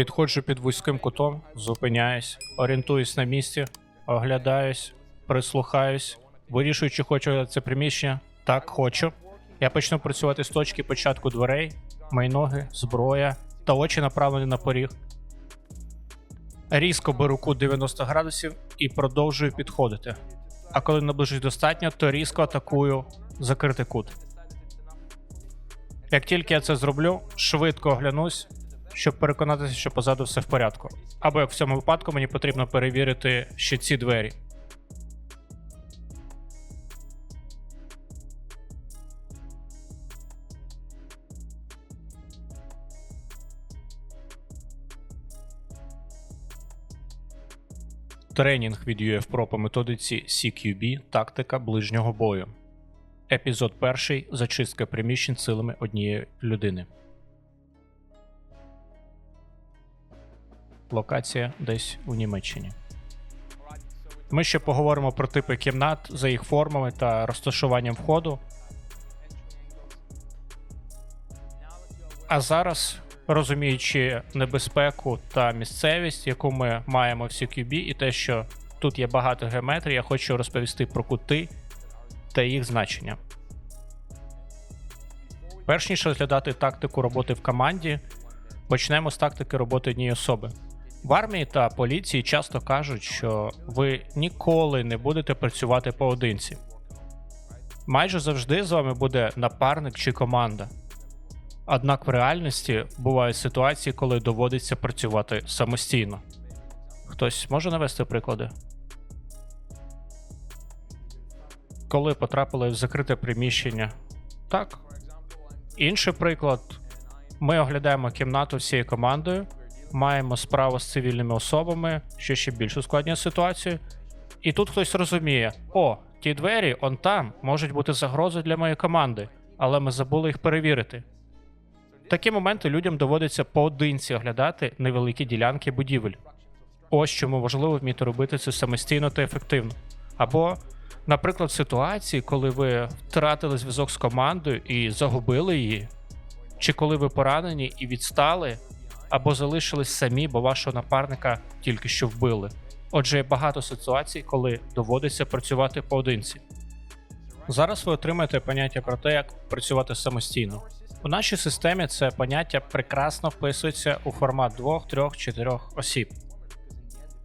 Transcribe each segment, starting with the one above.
Підходжу під вузьким кутом, зупиняюсь, орієнтуюсь на місці, оглядаюсь, прислухаюсь, вирішую, чи хочу це приміщення. Так, хочу. Я почну працювати з точки початку дверей, мої ноги, зброя та очі направлені на поріг. Різко беру кут 90 градусів і продовжую підходити. А коли наближусь достатньо, то різко атакую закритий кут. Як тільки я це зроблю, швидко оглянусь, щоб переконатися, що позаду все в порядку. Або як в цьому випадку мені потрібно перевірити ще ці двері. Тренінг від UF Pro по методиці CQB Тактика ближнього бою. Епізод перший. Зачистка приміщень силами однієї людини. Локація десь у Німеччині. Ми ще поговоримо про типи кімнат за їх формами та розташуванням входу. А зараз, розуміючи небезпеку та місцевість, яку ми маємо в CQB, і те, що тут є багато геометрії, я хочу розповісти про кути та їх значення. Перш ніж розглядати тактику роботи в команді, почнемо з тактики роботи однієї особи. В армії та поліції часто кажуть, що ви ніколи не будете працювати поодинці. Майже завжди з вами буде напарник чи команда. Однак в реальності бувають ситуації, коли доводиться працювати самостійно. Хтось може навести приклади? Коли потрапили в закрите приміщення. Так. Інший приклад: ми оглядаємо кімнату всією командою, маємо справу з цивільними особами, що ще більш ускладнює ситуацію. І тут хтось розуміє: о, ті двері, он там, можуть бути загрозою для моєї команди, але ми забули їх перевірити. Такі моменти людям доводиться поодинці оглядати невеликі ділянки будівель. Ось чому важливо вміти робити це самостійно та ефективно. Або, наприклад, в ситуації, коли ви втратили зв'язок з командою і загубили її, чи коли ви поранені і відстали, або залишились самі, бо вашого напарника тільки що вбили. Отже, є багато ситуацій, коли доводиться працювати поодинці. Зараз ви отримаєте поняття про те, як працювати самостійно. У нашій системі це поняття прекрасно вписується у формат двох, трьох, чотирьох осіб,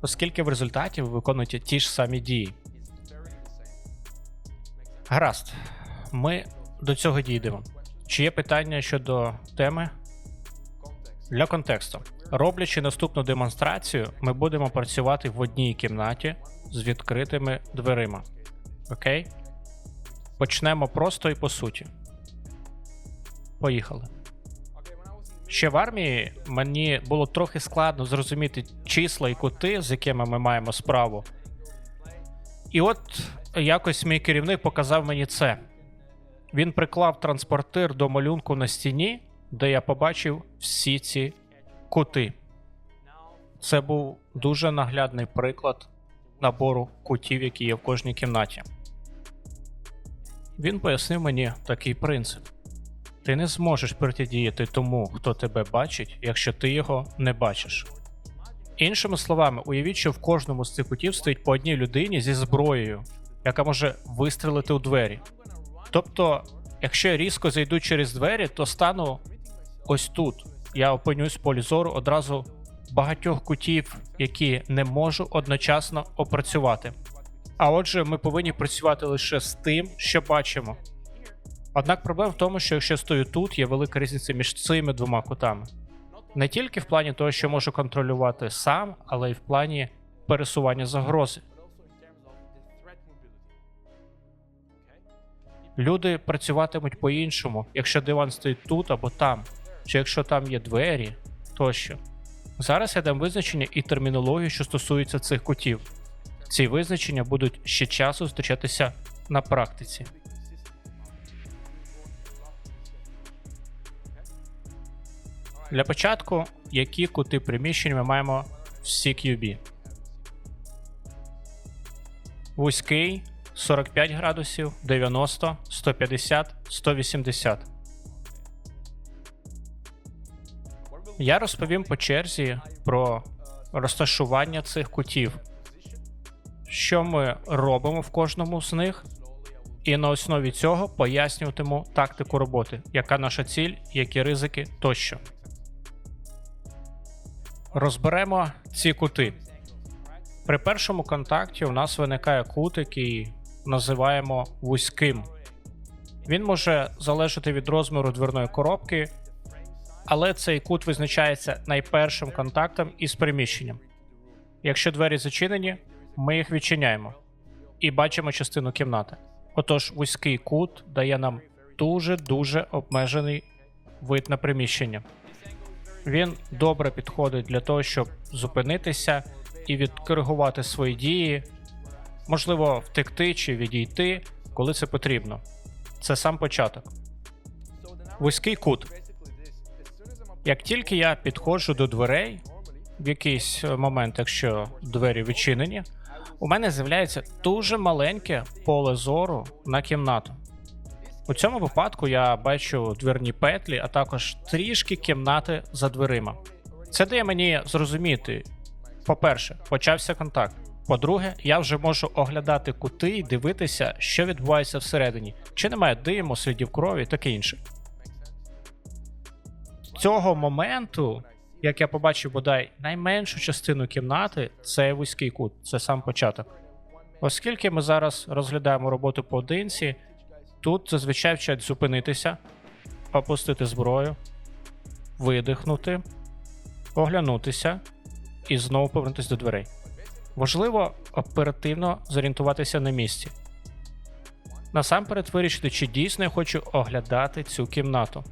оскільки в результаті ви виконуєте ті ж самі дії. Гаразд, ми до цього дійдемо. Чи є питання щодо теми? Для контексту. Роблячи наступну демонстрацію, ми будемо працювати в одній кімнаті з відкритими дверима. Окей? Почнемо просто і по суті. Поїхали. Ще в армії мені було трохи складно зрозуміти числа і кути, з якими ми маємо справу. І от якось мій керівник показав мені це. Він приклав транспортир до малюнку на стіні, де я побачив всі ці кути. Це був дуже наглядний приклад набору кутів, які є в кожній кімнаті. Він пояснив мені такий принцип: ти не зможеш протидіяти тому, хто тебе бачить, якщо ти його не бачиш. Іншими словами, уявіть, що в кожному з цих кутів стоїть по одній людині зі зброєю, яка може вистрелити у двері. Тобто, якщо я різко зайду через двері, то стану ось тут. Я опинюсь в полі зору одразу багатьох кутів, які не можу одночасно опрацювати. А отже, ми повинні працювати лише з тим, що бачимо. Однак проблема в тому, що якщо стою тут, є велика різниця між цими двома кутами. Не тільки в плані того, що можу контролювати сам, але й в плані пересування загрози. Люди працюватимуть по-іншому, якщо диван стоїть тут або там, чи якщо там є двері тощо. Зараз я дам визначення і термінологію, що стосується цих кутів. Ці визначення будуть ще часу зустрічатися на практиці. Для початку, які кути приміщень ми маємо в CQB? Вузький 45 градусів, 90, 150, 180. Я розповім по черзі про розташування цих кутів, що ми робимо в кожному з них, і на основі цього пояснюватиму тактику роботи, яка наша ціль, які ризики тощо. Розберемо ці кути. При першому контакті у нас виникає кут, який називаємо вузьким. Він може залежати від розміру дверної коробки, але цей кут визначається найпершим контактом із приміщенням. Якщо двері зачинені, ми їх відчиняємо і бачимо частину кімнати. Отож, вузький кут дає нам дуже-дуже обмежений вид на приміщення. Він добре підходить для того, щоб зупинитися і відкоригувати свої дії, можливо, втекти чи відійти, коли це потрібно. Це сам початок. Вузький кут. Як тільки я підходжу до дверей, в якийсь момент, якщо двері відчинені, у мене з'являється дуже маленьке поле зору на кімнату. У цьому випадку я бачу дверні петлі, а також трішки кімнати за дверима. Це дає мені зрозуміти: по-перше, почався контакт. По-друге, я вже можу оглядати кути і дивитися, що відбувається всередині, чи немає диму, слідів крові таке інше. Цього моменту, як я побачив бодай найменшу частину кімнати, це вузький кут, це сам початок. Оскільки ми зараз розглядаємо роботу поодинці, тут зазвичай вчать зупинитися, опустити зброю, видихнути, оглянутися і знову повернутися до дверей. Важливо оперативно зорієнтуватися на місці. Насамперед вирішити, чи дійсно я хочу оглядати цю кімнату.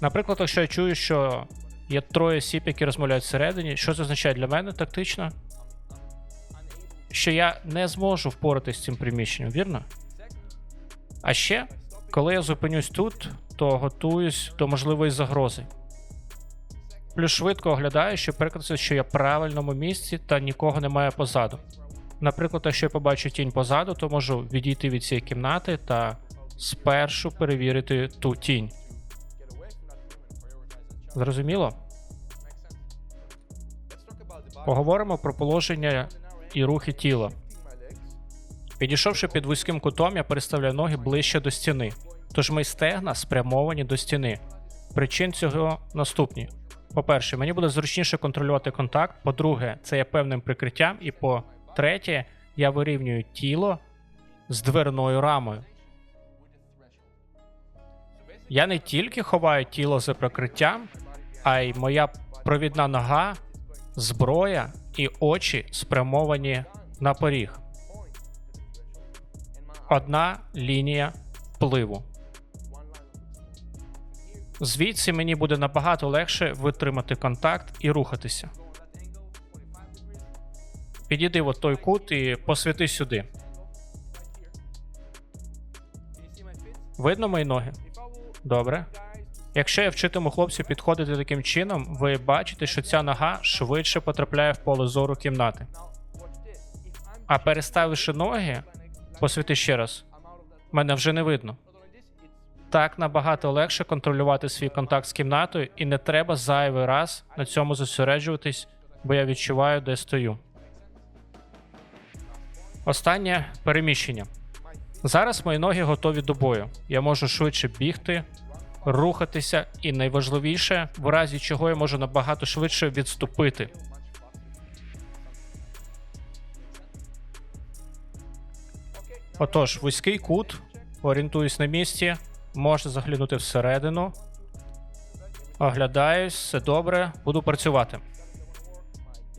Наприклад, якщо я чую, що є троє осіб, які розмовляють всередині, що це означає для мене тактично? Що я не зможу впоратись з цим приміщенням, вірно? А ще, коли я зупинюсь тут, то готуюсь до можливої загрози. Плюс швидко оглядаю, щоб переконатися, що я в правильному місці та нікого немає позаду. Наприклад, якщо я побачу тінь позаду, то можу відійти від цієї кімнати та спершу перевірити ту тінь. Зрозуміло? Поговоримо про положення і рухи тіла. Підійшовши під вузьким кутом, я переставляю ноги ближче до стіни, тож мої стегна спрямовані до стіни. Причин цього наступні: по-перше, мені буде зручніше контролювати контакт. По-друге, це є певним прикриттям. І по-третє, я вирівнюю тіло з дверною рамою. Я не тільки ховаю тіло за прикриттям, а й моя провідна нога, зброя і очі спрямовані на поріг. Одна лінія впливу. Звідси мені буде набагато легше витримати контакт і рухатися. Підійди в той кут і посвіти сюди. Видно мої ноги? Добре. Якщо я вчитиму хлопців підходити таким чином, ви бачите, що ця нога швидше потрапляє в поле зору кімнати. А переставивши ноги, посвіти ще раз. Мене вже не видно. Так набагато легше контролювати свій контакт з кімнатою, і не треба зайвий раз на цьому зосереджуватись, бо я відчуваю, де стою. Останнє переміщення. Зараз мої ноги готові до бою. Я можу швидше бігти, рухатися, і найважливіше, в разі чого я можу набагато швидше відступити. Отож, вузький кут, орієнтуюсь на місці, можна заглянути всередину. Оглядаюсь, все добре, буду працювати.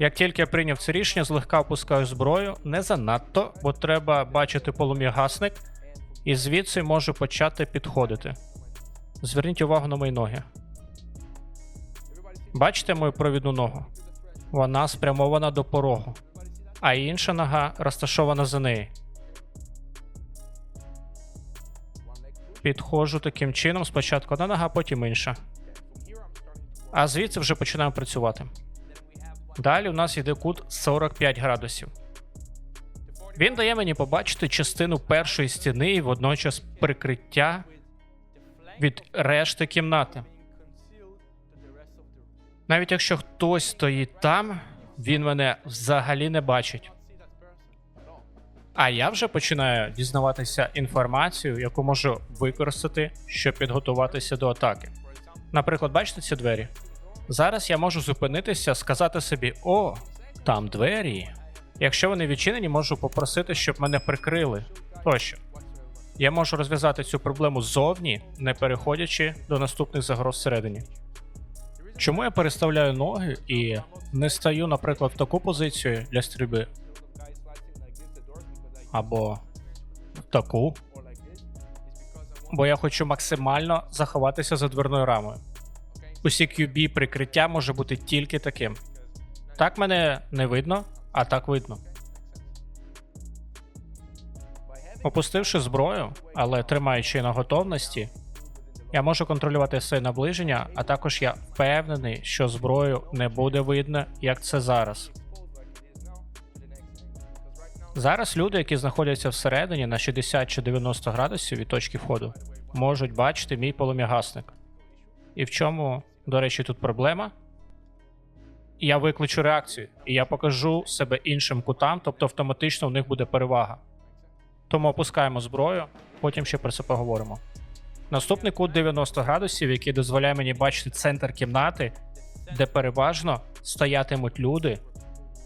Як тільки я прийняв це рішення, злегка опускаю зброю, не занадто, бо треба бачити полум'ягасник, і звідси можу почати підходити. Зверніть увагу на мої ноги. Бачите мою провідну ногу? Вона спрямована до порогу, а інша нога розташована за нею. Підходжу таким чином, спочатку одна нога, потім інша. А звідси вже починаємо працювати. Далі у нас йде кут 45 градусів. Він дає мені побачити частину першої стіни і водночас прикриття від решти кімнати. Навіть якщо хтось стоїть там, він мене взагалі не бачить. А я вже починаю дізнаватися інформацію, яку можу використати, щоб підготуватися до атаки. Наприклад, бачите ці двері? Зараз я можу зупинитися, сказати собі: О, там двері. Якщо вони відчинені, можу попросити, щоб мене прикрили. Тощо. Я можу розв'язати цю проблему ззовні, не переходячи до наступних загроз всередині. Чому я переставляю ноги і не стаю, наприклад, в таку позицію для стрільби? Або в таку? Бо я хочу максимально заховатися за дверною рамою. У CQB прикриття може бути тільки таким. Так мене не видно, а так видно. Опустивши зброю, але тримаючи на готовності, я можу контролювати своє наближення, а також я впевнений, що зброю не буде видно, як це зараз. Зараз люди, які знаходяться всередині на 60 чи 90 градусів від точки входу, можуть бачити мій полум'ягасник. І в чому, до речі, тут проблема? Я викличу реакцію, і я покажу себе іншим кутам, тобто автоматично у них буде перевага. Тому опускаємо зброю, потім ще про це поговоримо. Наступний кут 90 градусів, який дозволяє мені бачити центр кімнати, де переважно стоятимуть люди,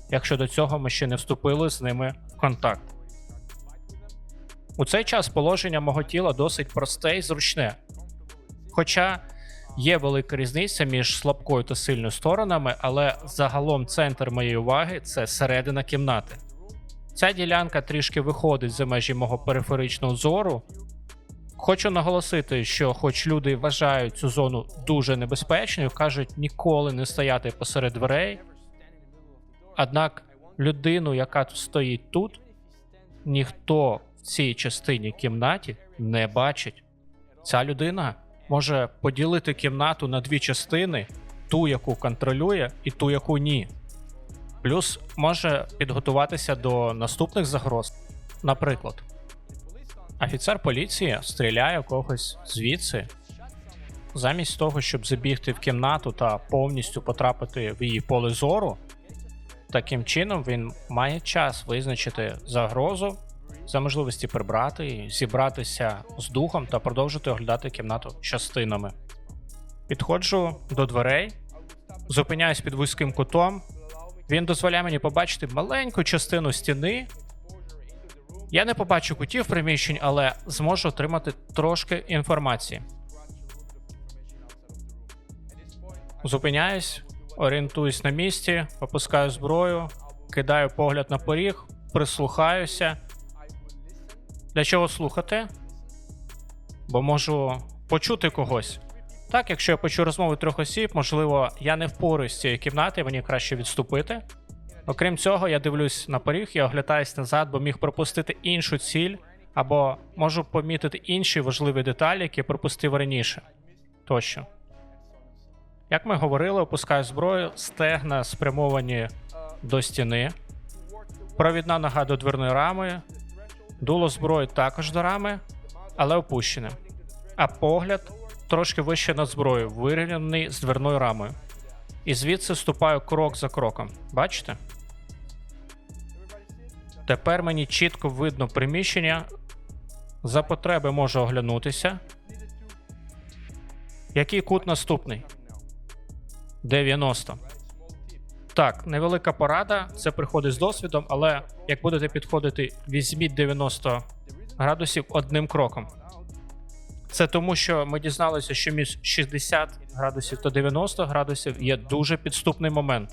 якщо до цього ми ще не вступили з ними в контакт. У цей час положення мого тіла досить просте і зручне. Хоча є велика різниця між слабкою та сильною сторонами, але загалом центр моєї уваги це середина кімнати. Ця ділянка трішки виходить за межі мого периферичного зору. Хочу наголосити, що, хоч люди вважають цю зону дуже небезпечною, кажуть ніколи не стояти посеред дверей. Однак людину, яка стоїть тут, ніхто в цій частині кімнаті не бачить. Ця людина може поділити кімнату на дві частини: ту, яку контролює, і ту, яку ні. Плюс може підготуватися до наступних загроз. Наприклад, офіцер поліції стріляє когось звідси, замість того, щоб забігти в кімнату та повністю потрапити в її поле зору. Таким чином він має час визначити загрозу, за можливості прибрати, зібратися з духом та продовжити оглядати кімнату частинами. Підходжу до дверей, зупиняюсь під вузьким кутом. Він дозволяє мені побачити маленьку частину стіни. Я не побачу кутів приміщень, але зможу отримати трошки інформації. Зупиняюсь, орієнтуюсь на місці, опускаю зброю, кидаю погляд на поріг, прислухаюся. Для чого слухати? Бо можу почути когось. Так, якщо я почую розмови трьох осіб, можливо, я не впораюсь з цієї кімнати, мені краще відступити. Окрім цього, я дивлюсь на поріг і оглядаюсь назад, бо міг пропустити іншу ціль, або можу помітити інші важливі деталі, які пропустив раніше. Тощо. Як ми говорили, опускаю зброю, стегна спрямовані до стіни, провідна нога до дверної рами, дуло зброї також до рами, але опущене. А погляд трошки вище над зброєю, вирівняний з дверною рамою. І звідси ступаю крок за кроком. Бачите? Тепер мені чітко видно приміщення. За потреби можу оглянутися. Який кут наступний? 90. Так, невелика порада. Це приходить з досвідом, але як будете підходити, візьміть 90 градусів одним кроком. Це тому, що ми дізналися, що між 60 градусів та 90 градусів є дуже підступний момент,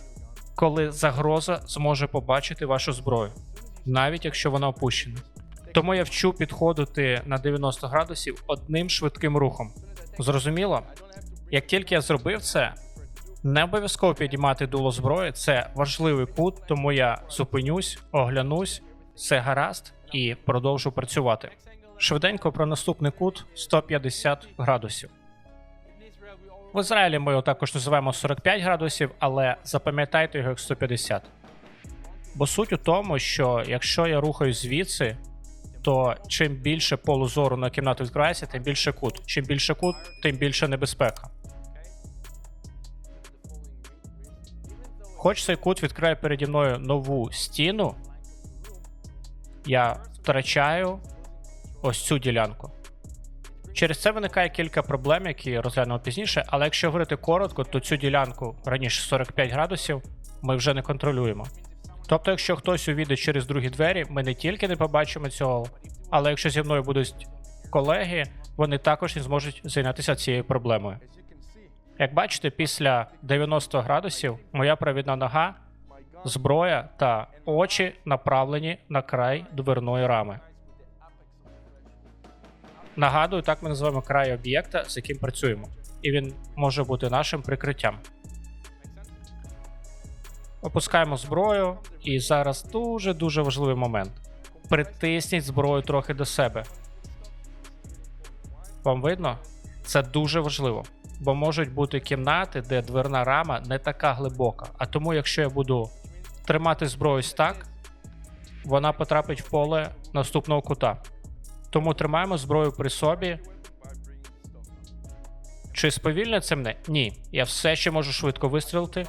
коли загроза зможе побачити вашу зброю, навіть якщо вона опущена. Тому я вчу підходити на 90 градусів одним швидким рухом. Зрозуміло? Як тільки я зробив це, не обов'язково підіймати дуло зброї, це важливий кут, тому я зупинюсь, оглянусь, все гаразд і продовжу працювати. Швиденько про наступний кут 150 градусів. В Ізраїлі ми його також називаємо 45 градусів, але запам'ятайте його як 150. Бо суть у тому, що якщо я рухаюсь звідси, то чим більше полу зору на кімнату відкривається, тим більше кут. Чим більше кут, тим більше небезпека. Хоч цей кут відкриває переді мною нову стіну, я втрачаю ось цю ділянку. Через це виникає кілька проблем, які розглянемо пізніше, але якщо говорити коротко, то цю ділянку раніше 45 градусів ми вже не контролюємо. Тобто, якщо хтось увійде через другі двері, ми не тільки не побачимо цього, але якщо зі мною будуть колеги, вони також не зможуть зайнятися цією проблемою. Як бачите, після 90 градусів моя провідна нога, зброя та очі направлені на край дверної рами. Нагадую, так ми називаємо край об'єкта, з яким працюємо, і він може бути нашим прикриттям. Опускаємо зброю, і зараз дуже дуже важливий момент. Притисніть зброю трохи до себе. Вам видно? Це дуже важливо, бо можуть бути кімнати, де дверна рама не така глибока. А тому, якщо я буду тримати зброю ось так, вона потрапить в поле наступного кута. Тому тримаємо зброю при собі. Чи сповільнить це мене? Ні. Я все ще можу швидко вистрілити.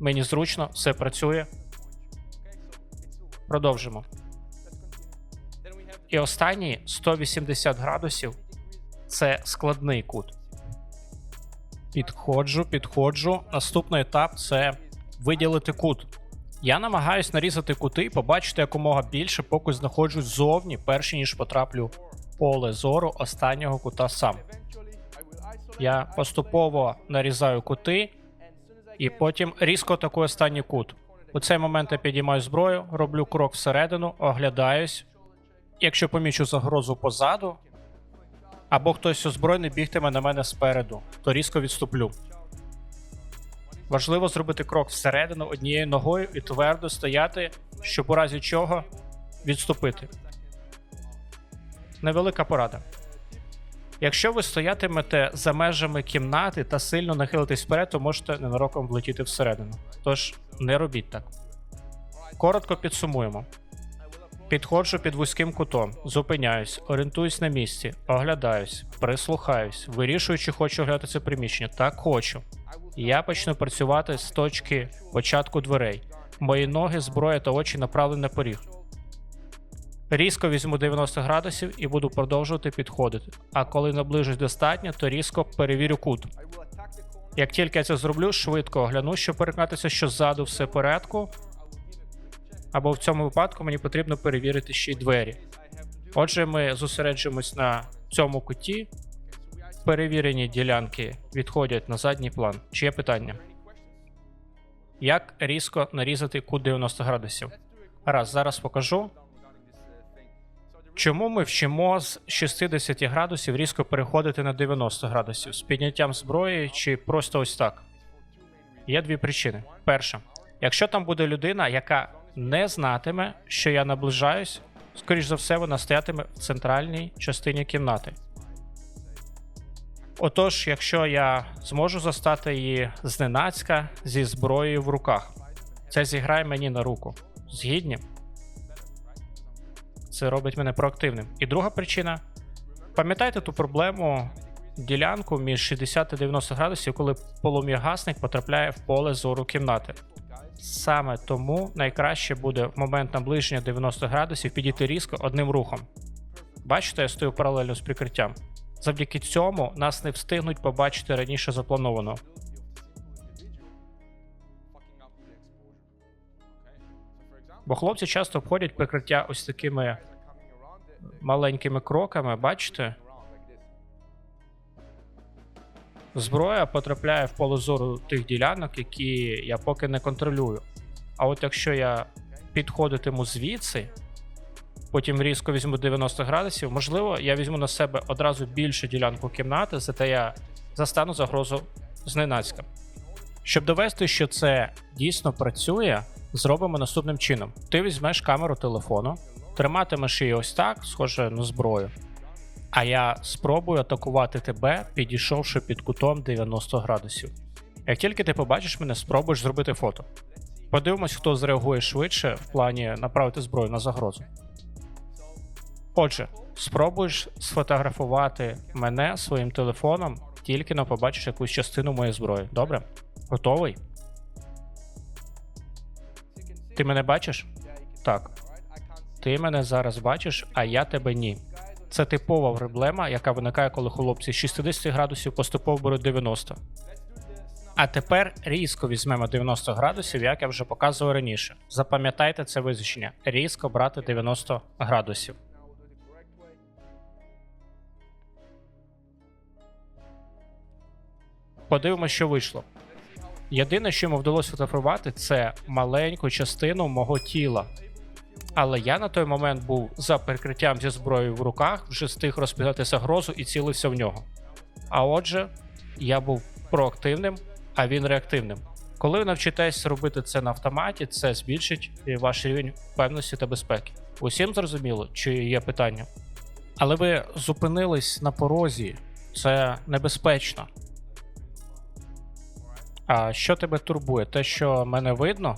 Мені зручно, все працює. Продовжимо. І останній 180 градусів це складний кут. Підходжу, підходжу. Наступний етап це виділити кут. Я намагаюсь нарізати кути і побачити якомога більше, поки знаходжусь ззовні, перш ніж потраплю в поле зору останнього кута сам. Я поступово нарізаю кути і потім різко атакую останній кут. У цей момент я підіймаю зброю, роблю крок всередину, оглядаюсь. Якщо помічу загрозу позаду, або хтось озброєний бігтиме на мене спереду, то різко відступлю. Важливо зробити крок всередину однією ногою і твердо стояти, щоб у разі чого відступити. Невелика порада. Якщо ви стоятимете за межами кімнати та сильно нахилитесь вперед, то можете ненароком влетіти всередину. Тож не робіть так. Коротко підсумуємо. Підходжу під вузьким кутом, зупиняюсь, орієнтуюсь на місці, оглядаюсь, прислухаюсь, вирішую, чи хочу оглядати це приміщення. Так хочу. Я почну працювати з точки початку дверей. Мої ноги, зброя та очі направлені на поріг. Різко візьму 90 градусів і буду продовжувати підходити. А коли наближусь достатньо, то різко перевірю кут. Як тільки я це зроблю, швидко огляну, щоб переконатися, що ззаду все порядку. Або в цьому випадку мені потрібно перевірити ще й двері. Отже, ми зосереджуємось на цьому куті. Перевірені ділянки відходять на задній план. Чи є питання? Як різко нарізати кут 90 градусів? Раз, зараз покажу. Чому ми вчимо з 60 градусів різко переходити на 90 градусів з підняттям зброї чи просто ось так? Є дві причини. Перша, якщо там буде людина, яка не знатиме, що я наближаюсь, скоріш за все, вона стоятиме в центральній частині кімнати. Отож, якщо я зможу застати її зненацька зі зброєю в руках, це зіграє мені на руку. Згідні? Це робить мене проактивним. І друга причина: пам'ятайте ту проблему ділянку між 60 та 90 градусів, коли полум'ягасник потрапляє в поле зору кімнати. Саме тому найкраще буде в момент наближення 90 градусів підійти різко одним рухом. Бачите, я стою паралельно з прикриттям. Завдяки цьому нас не встигнуть побачити раніше заплановано. Бо хлопці часто обходять прикриття ось такими маленькими кроками, бачите? Зброя потрапляє в поле зору тих ділянок, які я поки не контролюю. А от якщо я підходитиму звідси, потім різко візьму 90 градусів, можливо, я візьму на себе одразу більшу ділянку кімнати, зате я застану загрозу зненацька. Щоб довести, що це дійсно працює, зробимо наступним чином: ти візьмеш камеру телефону, триматимеш її ось так, схоже на зброю. А я спробую атакувати тебе, підійшовши під кутом 90 градусів. Як тільки ти побачиш мене, спробуєш зробити фото. Подивимось, хто зреагує швидше в плані направити зброю на загрозу. Отже, спробуєш сфотографувати мене своїм телефоном, тільки но побачиш якусь частину моєї зброї. Добре? Готовий? Ти мене бачиш? Так. Ти мене зараз бачиш, а я тебе ні. Це типова проблема, яка виникає, коли хлопці з 60 градусів поступово беруть 90. А тепер різко візьмемо 90 градусів, як я вже показував раніше. Запам'ятайте це визначення: різко брати 90 градусів. Подивимося, що вийшло. Єдине, що йому вдалося фотографувати, це маленьку частину мого тіла. Але я на той момент був за прикриттям зі зброєю в руках, вже встиг розпізнати загрозу і цілився в нього. А отже, я був проактивним, а він реактивним. Коли ви навчитесь робити це на автоматі, це збільшить ваш рівень певності та безпеки. Усім зрозуміло, чи є питання? Але ви зупинились на порозі, це небезпечно. А що тебе турбує? Те, що мене видно?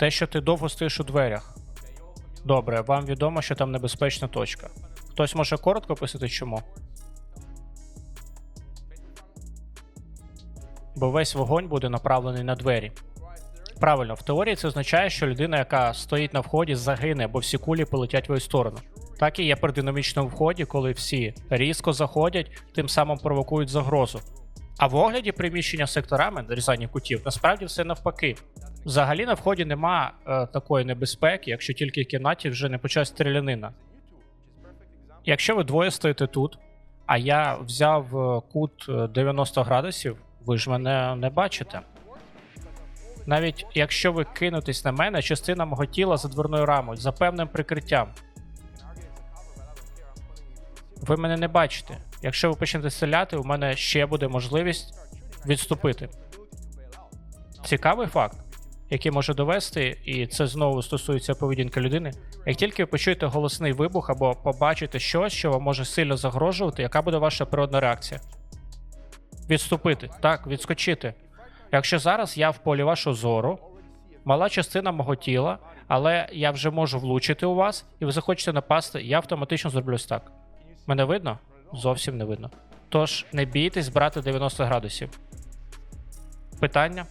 Те, що ти довго стоїш у дверях. Добре, вам відомо, що там небезпечна точка. Хтось може коротко писати чому? Бо весь вогонь буде направлений на двері. Правильно, в теорії це означає, що людина, яка стоїть на вході, загине, бо всі кулі полетять в її сторону. Так і є при динамічному вході, коли всі різко заходять, тим самим провокують загрозу. А в огляді приміщення секторами нарізання кутів насправді все навпаки. Взагалі на вході нема е, такої небезпеки, якщо тільки в кімнаті вже не почалась стрілянина. Якщо ви двоє стоїте тут, а я взяв е, кут е, 90 градусів, ви ж мене не бачите. Навіть якщо ви кинутесь на мене, частина мого тіла за дверною рамою, за певним прикриттям. Ви мене не бачите. Якщо ви почнете стріляти, у мене ще буде можливість відступити. Цікавий факт, який може довести, і це знову стосується поведінки людини. Як тільки ви почуєте голосний вибух або побачите щось, що вам може сильно загрожувати, яка буде ваша природна реакція? Відступити, так, відскочити. Якщо зараз я в полі вашого зору, мала частина мого тіла, але я вже можу влучити у вас, і ви захочете напасти, я автоматично зроблю так. Мене видно? Зовсім не видно. Тож не бійтесь брати 90 градусів. Питання?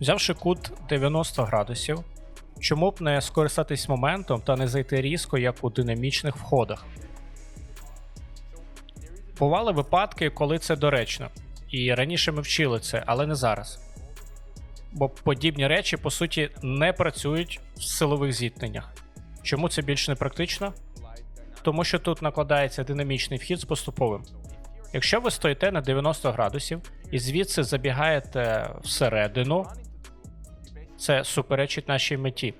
Взявши кут 90 градусів, чому б не скористатись моментом та не зайти різко, як у динамічних входах? Бували випадки, коли це доречно. І раніше ми вчили це, але не зараз. Бо подібні речі, по суті, не працюють в силових зіткненнях. Чому це більш не практично? Тому що тут накладається динамічний вхід з поступовим. Якщо ви стоїте на 90 градусів і звідси забігаєте всередину, це суперечить нашій меті.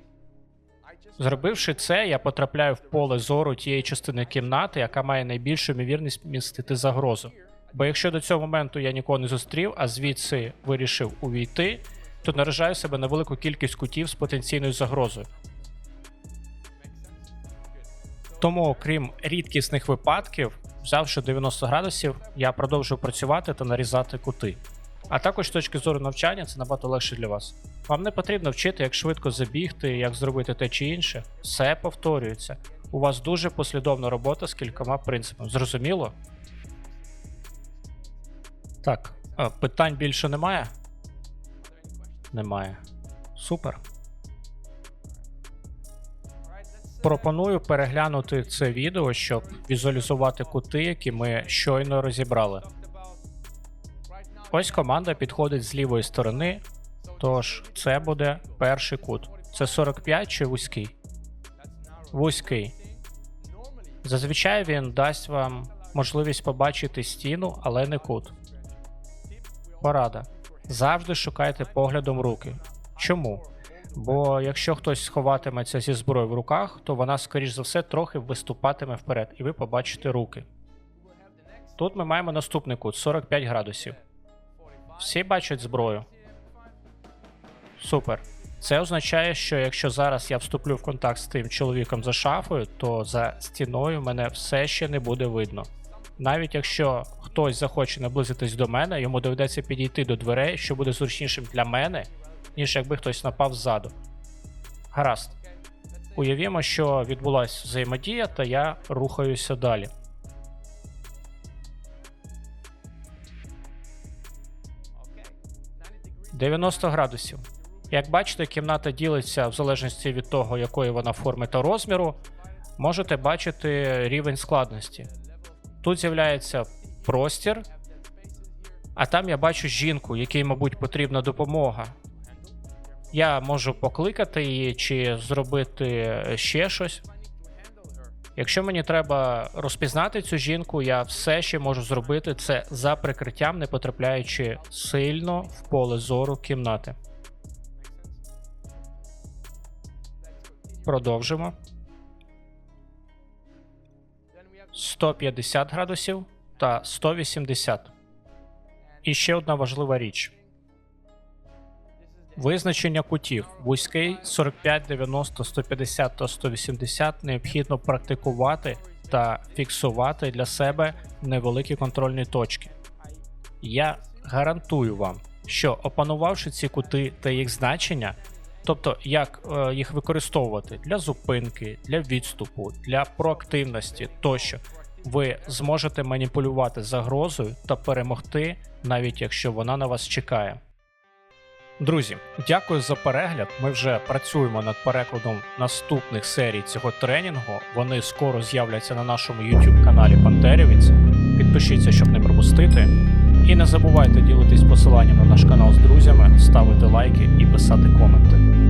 Зробивши це, я потрапляю в поле зору тієї частини кімнати, яка має найбільшу ймовірність містити загрозу. Бо якщо до цього моменту я нікого не зустрів, а звідси вирішив увійти, то наражаю себе на велику кількість кутів з потенційною загрозою. Тому, крім рідкісних випадків, взявши 90 градусів, я продовжую працювати та нарізати кути. А також з точки зору навчання це набагато легше для вас. Вам не потрібно вчити, як швидко забігти, як зробити те чи інше. Все повторюється. У вас дуже послідовна робота з кількома принципами. Зрозуміло? Так, питань більше немає? Немає. Супер. Пропоную переглянути це відео, щоб візуалізувати кути, які ми щойно розібрали. Ось команда підходить з лівої сторони, тож це буде перший кут. Це 45 чи вузький? Вузький. Зазвичай він дасть вам можливість побачити стіну, але не кут. Порада. Завжди шукайте поглядом руки. Чому? Бо якщо хтось сховатиметься зі зброєю в руках, то вона, скоріш за все, трохи виступатиме вперед, і ви побачите руки. Тут ми маємо наступний кут 45 градусів. Всі бачать зброю. Супер. Це означає, що якщо зараз я вступлю в контакт з тим чоловіком за шафою, то за стіною мене все ще не буде видно. Навіть якщо хтось захоче наблизитись до мене, йому доведеться підійти до дверей, що буде зручнішим для мене, ніж якби хтось напав ззаду. Гаразд. Уявімо, що відбулася взаємодія, та я рухаюся далі. – 90 градусів. Як бачите, кімната ділиться в залежності від того, якої вона форми та розміру. Можете бачити рівень складності. Тут з'являється простір, а там я бачу жінку, якій, мабуть, потрібна допомога. Я можу покликати її чи зробити ще щось. Якщо мені треба розпізнати цю жінку, я все ще можу зробити це за прикриттям, не потрапляючи сильно в поле зору кімнати. Продовжимо. 150 градусів та 180. І ще одна важлива річ. Визначення кутів вузький 45, 90, 150 та 180 необхідно практикувати та фіксувати для себе невеликі контрольні точки. Я гарантую вам, що опанувавши ці кути та їх значення, тобто як е, їх використовувати для зупинки, для відступу, для проактивності тощо, ви зможете маніпулювати загрозою та перемогти, навіть якщо вона на вас чекає. Друзі, дякую за перегляд. Ми вже працюємо над перекладом наступних серій цього тренінгу. Вони скоро з'являться на нашому YouTube каналі Пантерівець. Підпишіться, щоб не пропустити. І не забувайте ділитись посиланням на наш канал з друзями, ставити лайки і писати коменти.